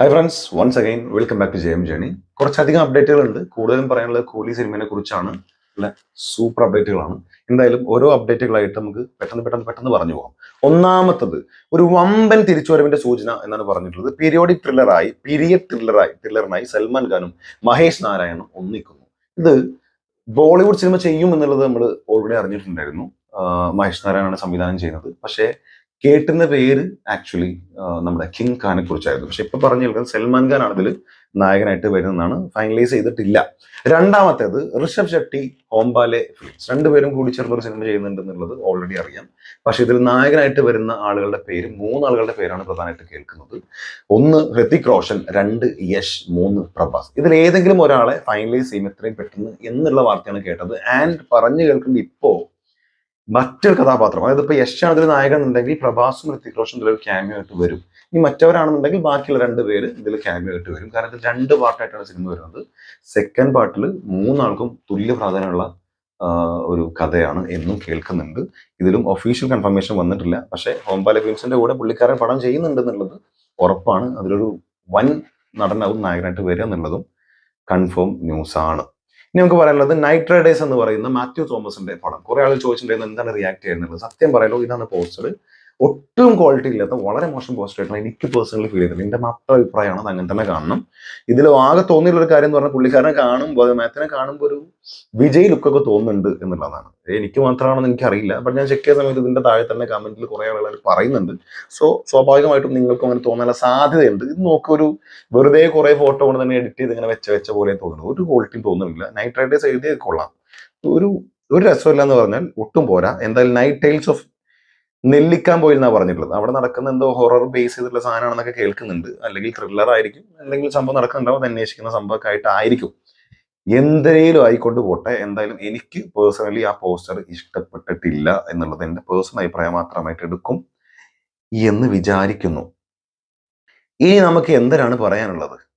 Hi friends once again welcome back to J M journey കുറച്ചധികം അപ്ഡേറ്റുകൾ ഉണ്ട് കൂടുതലും പറയാനുള്ളത് കോഹ്ലി സിനിമയെ കുറിച്ചാണ്. സൂപ്പർ അപ്ഡേറ്റുകളാണ് എന്തായാലും ഓരോ അപ്ഡേറ്റുകളായിട്ട് നമുക്ക് പെട്ടെന്ന് പെട്ടെന്ന് പെട്ടെന്ന് പറഞ്ഞു പോകാം. ഒന്നാമത്തത് ഒരു വമ്പൻ തിരിച്ചുവരവിന്റെ സൂചന എന്നാണ് പറഞ്ഞിട്ടുള്ളത്. പീരിയോഡിക് ത്രില്ലറായി പീരിയഡ് ത്രില്ലറായി ത്രില്ലറിനായി സൽമാൻ ഖാനും മഹേഷ് നാരായണും ഒന്നിക്കുന്നു. ഇത് ബോളിവുഡ് സിനിമ ചെയ്യും എന്നുള്ളത് നമ്മൾ ഓൾറെഡി അറിഞ്ഞിട്ടുണ്ടായിരുന്നു മഹേഷ് നാരായണാണ് സംവിധാനം ചെയ്യുന്നത്. പക്ഷേ കേട്ടുന്ന പേര് ആക്ച്വലി നമ്മുടെ കിങ് ഖാനെ കുറിച്ചായിരുന്നു. പക്ഷെ ഇപ്പൊ പറഞ്ഞു കേൾക്കുന്നത് സൽമാൻ ഖാൻ ആണ് ഇതിൽ നായകനായിട്ട് വരുന്നതാണ് ഫൈനലൈസ് ചെയ്തിട്ടില്ല. രണ്ടാമത്തേത് ഋഷഭ് ഷെട്ടി ഹോംബാലെ ഫിലിംസ് രണ്ടുപേരും കൂടി ചേർന്ന് ഒരു സിനിമ ചെയ്യുന്നുണ്ട് എന്നുള്ളത് ഓൾറെഡി അറിയാം. പക്ഷെ ഇതിൽ നായകനായിട്ട് വരുന്ന ആളുകളുടെ പേര് മൂന്നാളുകളുടെ പേരാണ് പ്രധാനമായിട്ട് കേൾക്കുന്നത്. ഒന്ന് ഹൃതിക് റോഷൻ രണ്ട് യശ് മൂന്ന് പ്രഭാസ്. ഇതിൽ ഏതെങ്കിലും ഒരാളെ ഫൈനലൈസ് ചെയ്യും എത്രയും പെട്ടെന്ന് എന്നുള്ള വാർത്തയാണ് കേട്ടത്. ആൻഡ് പറഞ്ഞു കേൾക്കുന്നത് ഇപ്പോ മറ്റൊരു കഥാപാത്രം. അതായത് ഇപ്പൊ ആണ് ഇതിൽ നായകൻ ഉണ്ടെങ്കിൽ പ്രഭാസും ഋത്തിക് റോഷൻ ഇതിലൊരു ക്യാമിയോ ആയിട്ട് വരും. ഇനി മറ്റവരാണെന്നുണ്ടെങ്കിൽ ബാക്കിയുള്ള രണ്ട് പേര് ഇതിൽ ക്യാമിയോ ആയിട്ട് വരും. കാരണം ഇത് രണ്ട് പാർട്ടായിട്ടാണ് സിനിമ വരുന്നത്. സെക്കൻഡ് പാർട്ടിൽ മൂന്നാൾക്കും തുല്യ പ്രാധാന്യമുള്ള ഒരു കഥയാണ് എന്നും കേൾക്കുന്നുണ്ട്. ഇതിലും ഒഫീഷ്യൽ കൺഫർമേഷൻ വന്നിട്ടില്ല. പക്ഷേ ഹോംബാല ഫിലിംസിന്റെ കൂടെ പുള്ളിക്കാരൻ പടം ചെയ്യുന്നുണ്ട് എന്നുള്ളത് ഉറപ്പാണ്. അതിലൊരു വൻ നടനാവും നായകനായിട്ട് വരിക എന്നുള്ളതും കൺഫേം ന്യൂസാണ് ഇനി നമുക്ക് പറയാനുള്ളത് റൈഡേഴ്സ് എന്ന് പറയുന്ന മാത്യു തോമസിന്റെ പടം. കുറെ ആളുകൾ ചോദിച്ചിട്ടുണ്ടായിരുന്നു എന്താണ് റിയാക്ട് ചെയ്യുന്നത്? സത്യം പറയാലോ ഇതാണ് പോസ്റ്റർ ഒട്ടും ക്വാളിറ്റി ഇല്ലാത്ത വളരെ മോശം പോസ്റ്റർ ആയിട്ടാണ് എനിക്ക് പേഴ്സണലി ഫീൽ ചെയ്തത്. എന്റെ മാത്രം അഭിപ്രായമാണ് അങ്ങനെ തന്നെ കാണണം. ഇതിൽ ആകെ തോന്നിയുള്ള ഒരു കാര്യം എന്ന് പറഞ്ഞാൽ പുള്ളിക്കാരനെ കാണുമ്പോൾ അത് മാത്യനെ കാണുമ്പോൾ ഒരു വിജയ് ലുക്കൊക്കെ തോന്നുന്നുണ്ട് എന്നുള്ളതാണ്. എനിക്ക് മാത്രമാണെന്ന് എനിക്കറിയില്ല. അപ്പം ഞാൻ ചെക്ക് ചെയ്ത സമയത്ത് ഇതിന്റെ താഴെ തന്നെ കമന്റിൽ കുറേ ആളുകൾ പറയുന്നുണ്ട്. സോ സ്വാഭാവികമായിട്ടും നിങ്ങൾക്കും അങ്ങനെ തോന്നാനുള്ള സാധ്യതയുണ്ട്. ഇത് നോക്കൊരു വെറുതെ കുറേ ഫോട്ടോ കൊണ്ട് തന്നെ എഡിറ്റ് ചെയ്ത് ഇങ്ങനെ വെച്ച വെച്ച പോലെ തോന്നുന്നു ഒരു ക്വാളിറ്റിയും തോന്നുന്നില്ല. നൈറ്റ് റൈഡേഴ്സ് എഴുതിയത് കൊള്ളാം. ഒരു ഒരു രസമില്ല എന്ന് പറഞ്ഞാൽ ഒട്ടും പോരാ. എന്തായാലും നൈറ്റ് ടൈൽസ് ഓഫ് നെല്ലിക്കാൻ പോയി എന്നാ പറഞ്ഞിട്ടുള്ളത്. അവിടെ നടക്കുന്ന എന്തോ ഹൊറർ ബേസ് ചെയ്തിട്ടുള്ള സാധനമാണെന്നൊക്കെ കേൾക്കുന്നുണ്ട്. അല്ലെങ്കിൽ ത്രില്ലർ ആയിരിക്കും. അല്ലെങ്കിൽ സംഭവം നടക്കുന്നുണ്ടാവും. അന്വേഷിക്കുന്ന സംഭവമൊക്കെ ആയിട്ടായിരിക്കും എന്തേലും ആയിക്കൊണ്ട് പോട്ടെ. എന്തായാലും എനിക്ക് പേഴ്സണലി ആ പോസ്റ്റർ ഇഷ്ടപ്പെട്ടിട്ടില്ല എന്നുള്ളത് എന്റെ പേഴ്സണൽ അഭിപ്രായം മാത്രമായിട്ട് എടുക്കും എന്ന് വിചാരിക്കുന്നു. ഇനി നമുക്ക് എന്തിനാണ് പറയാനുള്ളത്?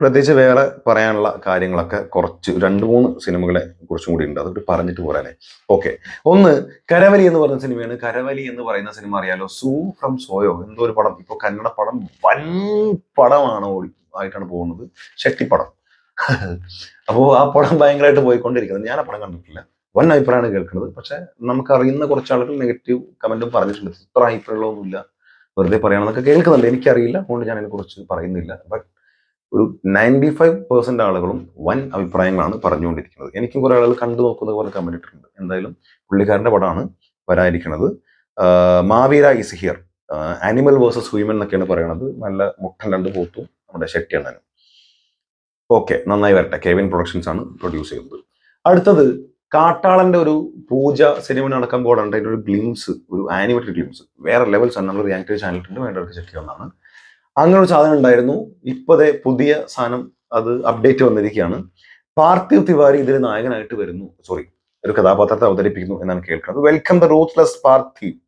പ്രത്യേകിച്ച് വേറെ പറയാനുള്ള കാര്യങ്ങളൊക്കെ കുറച്ച് രണ്ട് മൂന്ന് സിനിമകളെ കുറച്ചും കൂടി ഉണ്ട്. അതൊക്കെ പറഞ്ഞിട്ട് പോരാനേ. ഓക്കെ. ഒന്ന് കരവലി എന്ന് പറയുന്ന സിനിമയാണ്. കരവലി എന്ന് പറയുന്ന സിനിമ അറിയാലോ? സൂ ഫ്രം സോയോ. എന്തോ ഒരു പടം. ഇപ്പൊ കന്നഡ പടം വൻ പടമാണ് ഓടി ആയിട്ടാണ് പോകുന്നത്. ശക്തിപ്പടം. അപ്പോ ആ പടം ഭയങ്കരമായിട്ട് പോയിക്കൊണ്ടിരിക്കുന്നത്. ഞാൻ ആ പടം കണ്ടിട്ടില്ല. വൻ അഭിപ്രായമാണ് കേൾക്കുന്നത്. പക്ഷെ നമുക്കറിയുന്ന കുറച്ച് ആളുകൾ നെഗറ്റീവ് കമന്റും പറഞ്ഞിട്ടുണ്ട്. ഇത്ര അഭിപ്രായങ്ങളൊന്നുമില്ല വെറുതെ പറയണമെന്നൊക്കെ കേൾക്കുന്നുണ്ട്. എനിക്കറിയില്ല. അതുകൊണ്ട് ഞാൻ അതിനെക്കുറിച്ച് പറയുന്നില്ല. ബട്ട് ഒരു നയന്റി ഫൈവ് പെർസെന്റ് ആളുകളും വൻ അഭിപ്രായങ്ങളാണ് പറഞ്ഞുകൊണ്ടിരിക്കുന്നത്. എനിക്കും കുറേ ആളുകൾ കണ്ടു നോക്കുന്നത് പോലെ കമന്റ് ഇട്ടിട്ടുണ്ട്. എന്തായാലും പുള്ളിക്കാരന്റെ പടമാണ് വരാനിരിക്കുന്നത്. Maveera is here animal versus human എന്നൊക്കെയാണ് പറയുന്നത് നല്ല മുട്ടൻ രണ്ട് പോത്തും നമ്മുടെ ഷെട്ടിയണ്ണനും ഓക്കെ നന്നായി വരട്ടെ. കെവിൻ പ്രൊഡക്ഷൻസ് ആണ് പ്രൊഡ്യൂസ് ചെയ്യുന്നത്. അടുത്തത് കാട്ടാളന്റെ ഒരു പൂജ സിനിമ നടക്കാൻ പോകണ്ട അതിന്റെ ഒരു ഗ്ലിംസ് ഒരു ആനിമേറ്റഡ് ഗ്ലിംസ് വേറെ ലെവൽസ് ആണ്. നമ്മൾ റിയാക്റ്റീവ് ചാനലിട്ടുണ്ട് വേണ്ടവർക്ക് ചെക്ക് ചെയ്യാവുന്നതാണ്. അങ്ങനെ ഒരു സാധനം ഉണ്ടായിരുന്നു. ഇപ്പോഴത്തെ പുതിയ സാധനം അത് അപ്ഡേറ്റ് വന്നിരിക്കുകയാണ്. പാർത്ഥിവ് തിവാരി ഇതിൽ നായകനായിട്ട് വരുന്നു. സോറി ഒരു കഥാപാത്രത്തെ അവതരിപ്പിക്കുന്നു എന്നാണ് കേൾക്കുന്നത്. Welcome the ruthless Parthiv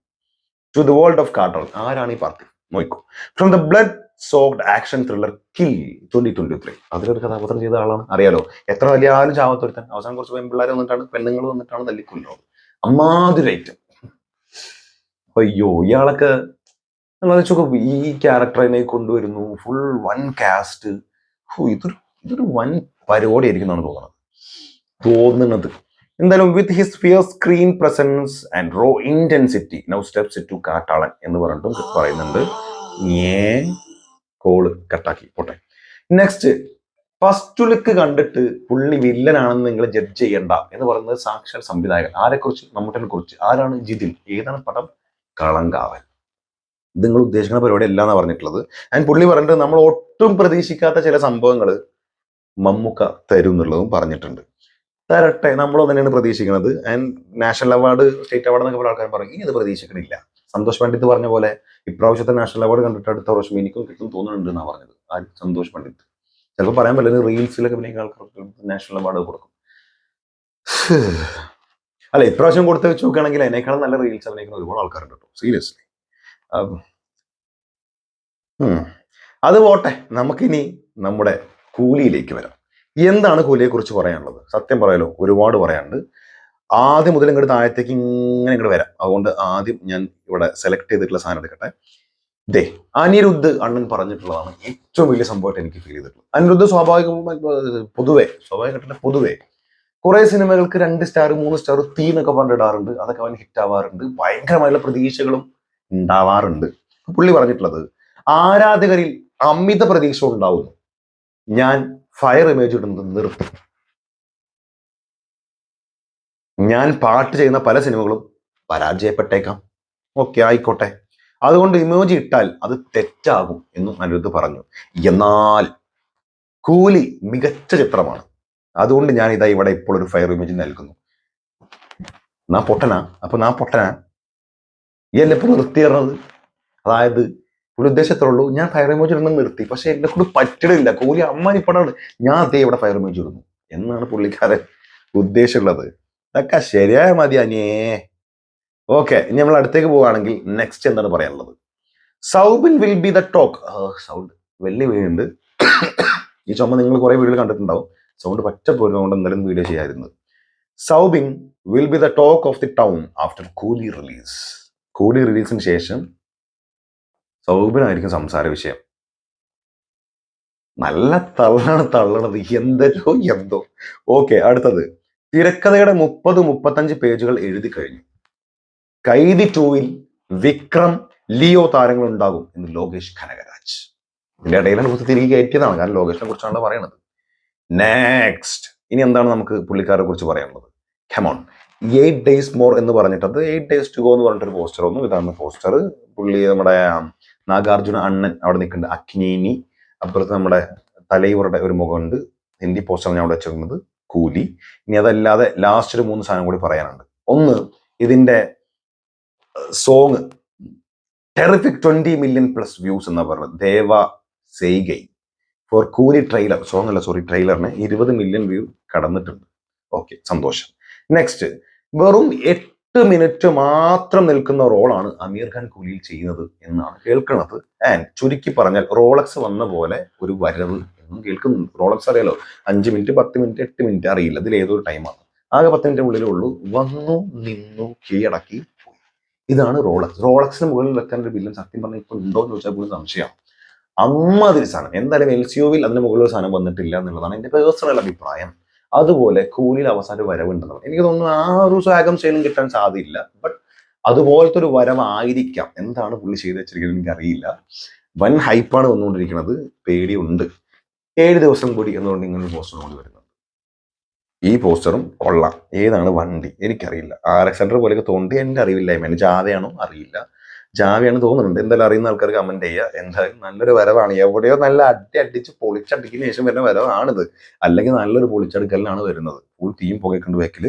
to the world of carton ആരാണ് ഈ പാർത്ഥിവ്? നോക്കൂ. From the blood soaked action thriller Kill twenty twenty three അതിലൊരു കഥാപാത്രം ചെയ്ത ആളാണ്. അറിയാലോ? എത്ര വലിയ ആരും ചാവത്തൊരുത്തൻ. അവസാനം കുറച്ച് പെൺപിള്ളേർ വന്നിട്ടാണ് പെണ്ണുങ്ങൾ വന്നിട്ടാണ് തല്ലിക്കൊല്ലുന്നത്. അമ്മാതിരി ഐറ്റം അയ്യോ ഇയാളൊക്കെ ആലോചിച്ച് ഈ ക്യാരക്ടറിനെ കൊണ്ടുവരുന്നു. ഫുൾ വൺ കാസ്റ്റ് ഇതൊരു ഇതൊരു വൻ പരിപാടി ആയിരിക്കും എന്നാണ് തോന്നുന്നത്. തോന്നുന്നത്. എന്തായാലും with his fear screen presence and raw intensity now steps to Kattalan എന്ന് പറഞ്ഞിട്ടും പറയുന്നുണ്ട്. ഏ കോൾ കട്ടാക്കി പോട്ടെ. നെക്സ്റ്റ് ഫസ്റ്റ് ലുക്ക് കണ്ടിട്ട് പുള്ളി വില്ലനാണെന്ന് നിങ്ങൾ ജഡ്ജ് ചെയ്യണ്ട എന്ന് പറയുന്നത് സാക്ഷാൽ സംവിധായകൻ. ആരെക്കുറിച്ച്? മമ്മൂട്ടിനെ കുറിച്ച്. ആരാണ് ജിതിൽ ഏതാണ് പടം? കളങ്കാവൻ ഇത് നിങ്ങൾ ഉദ്ദേശിക്കുന്ന പരിപാടി അല്ല എന്നാണ് പറഞ്ഞിട്ടുള്ളത്. ആൻഡ് പുള്ളി പറഞ്ഞിട്ട് നമ്മൾ ഒട്ടും പ്രതീക്ഷിക്കാത്ത ചില സംഭവങ്ങൾ മമ്മുക്ക തരും എന്നുള്ളതും പറഞ്ഞിട്ടുണ്ട്. തരട്ടെ നമ്മൾ തന്നെയാണ് പ്രതീക്ഷിക്കുന്നത്. And national award state award എന്നൊക്കെ പറഞ്ഞ ആൾക്കാർ പറയും ഇനി അത് പ്രതീക്ഷിക്കണില്ല. സന്തോഷ് പണ്ഡിറ്റ് പറഞ്ഞ പോലെ ഇപ്രാവശ്യത്തെ നാഷണൽ അവാർഡ് കണ്ടിട്ട് അടുത്ത വർഷം എനിക്കും കിട്ടും തോന്നുന്നുണ്ട് എന്നാണ് പറഞ്ഞത്. ആ സന്തോഷ് പണ്ഡിറ്റ്. ചിലപ്പോൾ പറയാൻ പറ്റില്ല റീൽസിലൊക്കെ പിന്നെ ആൾക്കാർക്ക് നാഷണൽ അവാർഡ് കൊടുക്കും. അല്ല ഇപ്രാവശ്യം കൊടുത്ത് വെച്ച് നോക്കുകയാണെങ്കിൽ അതിനേക്കാളും നല്ല റീൽസ് അഭിനയിക്കുന്ന ഒരുപാട് ആൾക്കാരുണ്ട് കേട്ടോ. സീരിയസ്ലി അത് പോട്ടെ. നമുക്കിനി നമ്മുടെ കൂലിയിലേക്ക് വരാം. എന്താണ് കൂലിയെക്കുറിച്ച് പറയാനുള്ളത്? സത്യം പറയാലോ ഒരുപാട് പറയാനുണ്ട്. ആദ്യം മുതൽ ഇങ്ങോട്ട് താഴത്തേക്ക് ഇങ്ങനെ ഇങ്ങോട്ട് വരാം. അതുകൊണ്ട് ആദ്യം ഞാൻ ഇവിടെ സെലക്ട് ചെയ്തിട്ടുള്ള സാധനം എടുക്കട്ടെ. ദേ അനിരുദ്ധ് അണ്ണൻ പറഞ്ഞിട്ടുള്ളതാണ് ഏറ്റവും വലിയ സംഭവമായിട്ട് എനിക്ക് ഫീൽ ചെയ്തിട്ടുള്ളത്. അനിരുദ്ധ് സ്വാഭാവികമായി പൊതുവെ സ്വാഭാവികമായിട്ട് പൊതുവേ. കുറെ സിനിമകൾക്ക് രണ്ട് സ്റ്റാർ മൂന്ന് സ്റ്റാർ തീ എന്നൊക്കെ പറഞ്ഞിടാറുണ്ട് അതൊക്കെ അവൻ ഹിറ്റ് ആവാറുണ്ട്. ഭയങ്കരമായുള്ള പ്രതീക്ഷകളും ഉണ്ടാവാറുണ്ട്. പുള്ളി പറഞ്ഞിട്ടുള്ളത് ആരാധകരിൽ അമിത പ്രതീക്ഷ ഉണ്ടാവുന്നു. ഞാൻ ഫയർ ഇമേജ് ഇടുന്നത് നിർത്തും. ഞാൻ പാട്ട് ചെയ്യുന്ന പല സിനിമകളും പരാജയപ്പെട്ടേക്കാം. ഓക്കെ ആയിക്കോട്ടെ. അതുകൊണ്ട് ഇമേജ് ഇട്ടാൽ അത് തെറ്റാകും എന്നും അനിരുദ്ധ് പറഞ്ഞു. എന്നാൽ കൂലി മികച്ച ചിത്രമാണ്. അതുകൊണ്ട് ഞാൻ ഇതാ ഇവിടെ ഇപ്പോൾ ഒരു ഫയർ ഇമേജ് നൽകുന്നു. നാ പൊട്ടനാ. അപ്പൊ നാ പൊട്ടനാ. ഈ അല്ല ഇപ്പൊ നിർത്തിയത് അതായത് ഒരു ഉദ്ദേശത്തുള്ളൂ ഞാൻ ഫയർ ഇമോജി ഇടുന്നത് നിർത്തി. പക്ഷെ എന്നെ കൊണ്ട് പറ്റണില്ല കൂലി അമ്മാനിപ്പടാണ് ഞാൻ അതേ ഇവിടെ ഫയർ ഇമോജി ഇടുന്നു. എന്നാണ് പുള്ളിക്കാരൻ ഉദ്ദേശമുള്ളത് അതൊക്കെ ശരിയായ മതി അനിയേ. ഓക്കെ ഇനി നമ്മൾ അടുത്തേക്ക് പോവുകയാണെങ്കിൽ നെക്സ്റ്റ് എന്താണ് പറയാനുള്ളത്? Soubin will be the talk sound വലിയ വീടുണ്ട് ഈ ചുമ നിങ്ങൾ കുറെ വീഡിയോ കണ്ടിട്ടുണ്ടാവും. സൗണ്ട് പറ്റ പോരുന്നതുകൊണ്ട് എന്തായാലും video ചെയ്യാതിരുന്നത്. Soubin will be the talk of the town after Coolie release Coolie റിലീസിന് ശേഷം സൗബിനായിരിക്കും സംസാര വിഷയം. നല്ല തള്ളണ തള്ളണത് എന്തോ എന്തോ. ഓക്കെ അടുത്തത്. തിരക്കഥയുടെ മുപ്പത് മുപ്പത്തഞ്ച് പേജുകൾ എഴുതി കഴിഞ്ഞു. കൈതി ടൂവിൽ വിക്രം ലിയോ താരങ്ങൾ ഉണ്ടാകും എന്ന് ലോകേഷ് കനകരാജ് ഇതിന്റെ ഇടയിലാണ് കുറിച്ച് തിരികെ കയറ്റിയതാണ്. കാരണം ലോകേഷിനെ കുറിച്ചാണ് പറയുന്നത്. നെക്സ്റ്റ് ഇനി എന്താണ് നമുക്ക് പുള്ളിക്കാരെ കുറിച്ച് പറയാനുള്ളത്? ഖമോൺ എയ്റ്റ് ഡേയ്സ് മോർ എന്ന് പറഞ്ഞിട്ട് അത് എയ്റ്റ് ഡേയ്സ് ടു ഗോ എന്ന് പറഞ്ഞിട്ടൊരു പോസ്റ്റർ വന്നു. ഇതാണ് പോസ്റ്റർ പുള്ളി നമ്മുടെ നാഗാർജുന അണ്ണൻ അവിടെ നിൽക്കുന്നുണ്ട്. അഗ്നേനി അപ്പുറത്ത് നമ്മുടെ തലൈവറുടെ ഒരു മുഖമുണ്ട്. ഹിന്ദി പോസ്റ്റർ ഞാൻ അവിടെ വെച്ചിരുന്നത് കൂലി. ഇനി അതല്ലാതെ ലാസ്റ്റ് ഒരു മൂന്ന് സാധനം കൂടി പറയാനുണ്ട്. ഒന്ന് ഇതിന്റെ song terrific twenty million plus views എന്ന് പറഞ്ഞത്. ദേവ സെയ്ഗൈ ഫോർ കൂലി ട്രെയിലർ സോങ് അല്ല സോറി ട്രെയിലറിന് ഇരുപത് മില്യൺ വ്യൂ കടന്നിട്ടുണ്ട്. ഓക്കെ സന്തോഷം. നെക്സ്റ്റ് വെറും എട്ട് മിനിറ്റ് മാത്രം നിൽക്കുന്ന റോളാണ് അമീർ ഖാൻ കുലിയിൽ ചെയ്യുന്നത് എന്നാണ് കേൾക്കുന്നത്. ആൻഡ് ചുരുക്കി പറഞ്ഞാൽ റോളക്സ് വന്ന പോലെ ഒരു വരവ് എന്നും കേൾക്കുന്നുണ്ട്. റോളക്സ് അറിയാലോ? അഞ്ച് മിനിറ്റ് പത്ത് മിനിറ്റ് എട്ട് മിനിറ്റ് അറിയില്ല. ഇതിൽ ഏതൊരു ടൈമാണ് ആകെ പത്ത് മിനിറ്റ് ഉള്ളിലേ ഉള്ളൂ. വന്നു നിന്നു കീഴടക്കി പോയി. ഇതാണ് റോളക്സ്. റോളക്സിന് മുകളിൽ വെക്കാൻ ഒരു ബില്ലും സത്യം പറഞ്ഞാൽ ഇപ്പൊ ഉണ്ടോ എന്ന് ചോദിച്ചാൽ പോലും സംശയമാണ്. അമ്മാതിരി സാധനം. എന്തായാലും എൽ സി ഒവിൽ അതിന് മുകളിൽ സാധനം വന്നിട്ടില്ല എന്നുള്ളതാണ് എന്റെ പേഴ്സണൽ അഭിപ്രായം. അതുപോലെ കൂലിയിൽ അവസാനം വരവുണ്ടെന്നാണ് എനിക്ക് തോന്നുന്നു ആ ഒരു സ്വാഗം ചെയ്യലും കിട്ടാൻ സാധ്യതയില്ല. ബട്ട് അതുപോലത്തെ ഒരു വരവായിരിക്കാം. എന്താണ് പുള്ളി ചെയ്ത് വെച്ചിരിക്കുന്നത് എനിക്കറിയില്ല. വൻ ഹൈപ്പാണ് വന്നുകൊണ്ടിരിക്കുന്നത്. പേടിയുണ്ട്. ഏഴ് ദിവസം കൂടി എന്നുകൊണ്ട് ഇങ്ങനെ പോസ്റ്റർ കൂടി വരുന്നത് ഈ പോസ്റ്ററും കൊള്ളാം. ഏതാണ് വണ്ടി? എനിക്കറിയില്ല. ആർ എക്സ് ഹൺഡ്രഡ് പോലെയൊക്കെ തോണ്ടി എന്റെ അറിവില്ലായ്മ. ആദ്യമാണോ? അറിയില്ല. ജാവയാണ് തോന്നുന്നുണ്ട്. എന്തായാലും അറിയുന്ന ആൾക്കാർ കമന്റ് ചെയ്യുക. എന്തായാലും നല്ലൊരു വരവാണ്. എവിടെയോ നല്ല അടി അടിച്ച് പൊളിച്ചടിക്കുന്ന ശേഷം വരുന്ന വരവാണിത്. അല്ലെങ്കിൽ നല്ലൊരു പൊളിച്ചടുക്കലിനാണ് വരുന്നത്. ഫുൾ തീം പുകയ്ക്കൊണ്ട് വെക്കൽ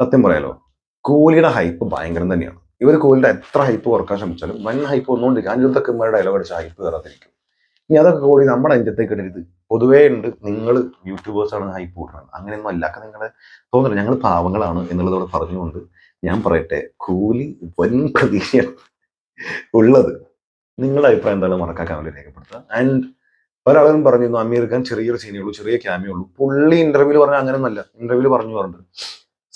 സത്യം പറയാലോ കോഹ്ലിയുടെ ഹൈപ്പ് ഭയങ്കരം തന്നെയാണ്. ഇവർ കോഹ്ലിയുടെ എത്ര ഹൈപ്പ് കുറയ്ക്കാൻ ശ്രമിച്ചാലും വൻ ഹൈപ്പ് വന്നുകൊണ്ടിരിക്കും അനിരുദ്ധൊക്കെ ഇമ്മയുടെ ഡയലോഗ് അടിച്ച ഹൈപ്പ് കയറാതിരിക്കും. ഇനി അതൊക്കെ കൂടി നമ്മുടെ അഞ്ചത്തേക്ക് ഇടരുത്. പൊതുവേ ഉണ്ട് നിങ്ങൾ യൂട്യൂബേഴ്സാണ് ഹൈപ്പ് കൂട്ടണം അങ്ങനെയൊന്നും അല്ല. ഒക്കെ നിങ്ങളെ തോന്നുന്നില്ല ഞങ്ങൾ പാവങ്ങളാണ് എന്നുള്ളതോടെ പറഞ്ഞുകൊണ്ട് ഞാൻ പറയട്ടെ കൂലി വൻ പ്രതീക്ഷയാണ്. ഉള്ളത്. നിങ്ങളുടെ അഭിപ്രായം എന്തായാലും മറക്കാൻ കമന്റ് രേഖപ്പെടുത്തുക. ആൻഡ് ഒരാളും പറഞ്ഞിരുന്നു അമീർ ഖാൻ ചെറിയൊരു സീനേ ഉള്ളൂ ചെറിയ ക്യാമേ ഉള്ളൂ. പുള്ളി ഇന്റർവ്യൂൽ പറഞ്ഞ അങ്ങനെയൊന്നല്ല. ഇന്റർവ്യൂൽ പറഞ്ഞു പറഞ്ഞിട്ട്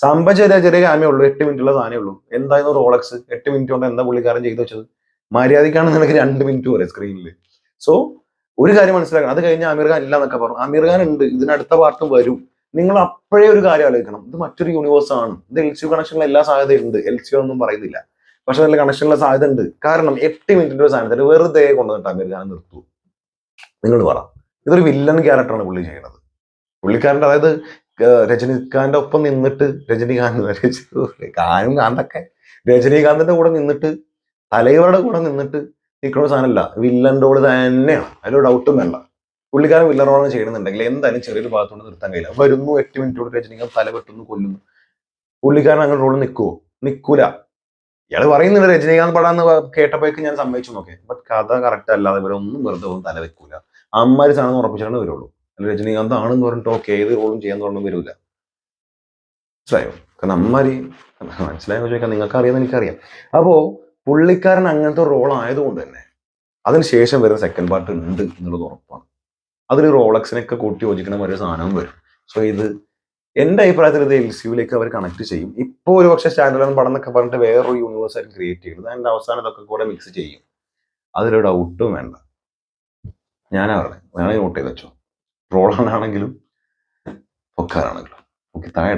സംഭവം ചെറിയ ചെറിയ ക്യാമേ ഉള്ളൂ എട്ട് മിനിറ്റുള്ള സാധനമേ ഉള്ളൂ. എന്തായിരുന്നു റോളക്സ് എട്ട് മിനിറ്റ് കൊണ്ട് എന്താ പുള്ളിക്കാരൻ ചെയ്തു വെച്ചത്? മര്യാദക്കാണ് നിനക്ക് രണ്ട് മിനിറ്റ് വരെ സ്ക്രീനിൽ സോ ഒരു കാര്യം മനസ്സിലാക്കണം. അത് കഴിഞ്ഞ് അമീർ ഖാൻ ഇല്ല എന്നൊക്കെ പറഞ്ഞു. അമീർ ഖാൻ ഉണ്ട്. ഇതിനടുത്ത പാർട്ടും വരും. നിങ്ങൾ അപ്പോഴേ ഒരു കാര്യം ആലോചിക്കണം. ഇത് മറ്റൊരു യൂണിവേഴ്സ് ആണ്. ഇത് എൽ സി കണക്ഷനുള്ള എല്ലാ സാധ്യതയുണ്ട് എൽ സി ഒന്നും പറയുന്നില്ല. പക്ഷെ നല്ല കണക്ഷനുള്ള സാധ്യത ഉണ്ട് കാരണം എട്ട് മിനിറ്റിന്റെ ഒരു സാധനത്തിൽ വെറുതെ കൊണ്ടുവന്നിട്ട് അമീർ ഖാൻ നിർത്തൂ. നിങ്ങൾ പറ. ഇതൊരു വില്ലൻ ക്യാരക്ടറാണ് പുള്ളി ചെയ്യുന്നത് പുള്ളിക്കാരന്റെ അതായത് ഏർ രജനികാന്തിന്റെ ഒപ്പം നിന്നിട്ട് രജനികാന്ത് കാനും കാന്തൊക്കെ. രജനീകാന്തിന്റെ കൂടെ നിന്നിട്ട് തലൈവരുടെ കൂടെ നിന്നിട്ട് നിൽക്കുന്ന സാധനമല്ല. വില്ലന്റെ റോൾ തന്നെയാണ്. അതിലൊരു ഡൗട്ടും വേണ്ട. പുള്ളിക്കാരൻ വില്ലൻ ചെയ്യണമെന്നുണ്ടെങ്കിൽ എന്തായാലും ചെറിയൊരു ഭാഗത്തോട് നിർത്താൻ കഴിയില്ല. വരുന്നു എട്ട് മിനിറ്റോട് രജനീകാന്ത് തല വെട്ടുന്നു കൊല്ലുന്നു. പുള്ളിക്കാരൻ അങ്ങനെ റോൾ നിൽക്കുവോ നിൽക്കൂല ഇയാൾ പറയുന്നുണ്ട് രജനീകാന്ത് പടാന്ന് കേട്ടപ്പോഴേക്ക് ഞാൻ സമ്മതിച്ചു നോക്കേ ബട്ട് കഥ കറക്റ്റ് അല്ലാതെ ഇവരെ ഒന്നും വെറുതെ ഒന്നും തല വെക്കൂല. അമ്മമാര് സാധനം ഉറപ്പിച്ചാണ് വരുള്ളൂ. അല്ല രജനീകാന്ത് ആണെന്ന് പറഞ്ഞിട്ട് ഓക്കെ ഏത് റോളും ചെയ്യാൻ തുടങ്ങും വരില്ല മനസ്സിലായോ? കാരണം അമ്മമാര് മനസ്സിലായെന്ന് ചോദിക്കാൻ നിങ്ങൾക്ക് അറിയാമെന്ന് എനിക്കറിയാം. അപ്പോ പുള്ളിക്കാരൻ അങ്ങനത്തെ റോൾ ആയതുകൊണ്ട് തന്നെ അതിനുശേഷം വരുന്ന സെക്കൻഡ് പാർട്ട് ഉണ്ട് എന്നുള്ളത് ഉറപ്പാണ്. അതിൽ റോളക്സിനൊക്കെ കൂട്ടി യോജിക്കണ ഒരു സാധനവും വരും. സോ ഇത് എന്റെ അഭിപ്രായത്തിൽ ഇത് എൽ സിയിലേക്ക് അവർ കണക്ട് ചെയ്യും. ഇപ്പോൾ ഒരു പക്ഷേ സ്റ്റാൻഡേർഡ് പടം എന്നൊക്കെ പറഞ്ഞിട്ട് വേറൊരു യൂണിവേഴ്സ് ആയിട്ട് ക്രിയേറ്റ് ചെയ്യുന്നത് അതിന്റെ അവസാനം ഇതൊക്കെ കൂടെ മിക്സ് ചെയ്യും. അതിലൊരു ഡൗട്ടും വേണ്ട. ഞാനാ പറഞ്ഞത് ഞാൻ നോട്ട് ചെയ്ത് വെച്ചോ. ട്രോളാണെങ്കിലും പൊക്കാറാണെങ്കിലും ഓക്കെ താഴെ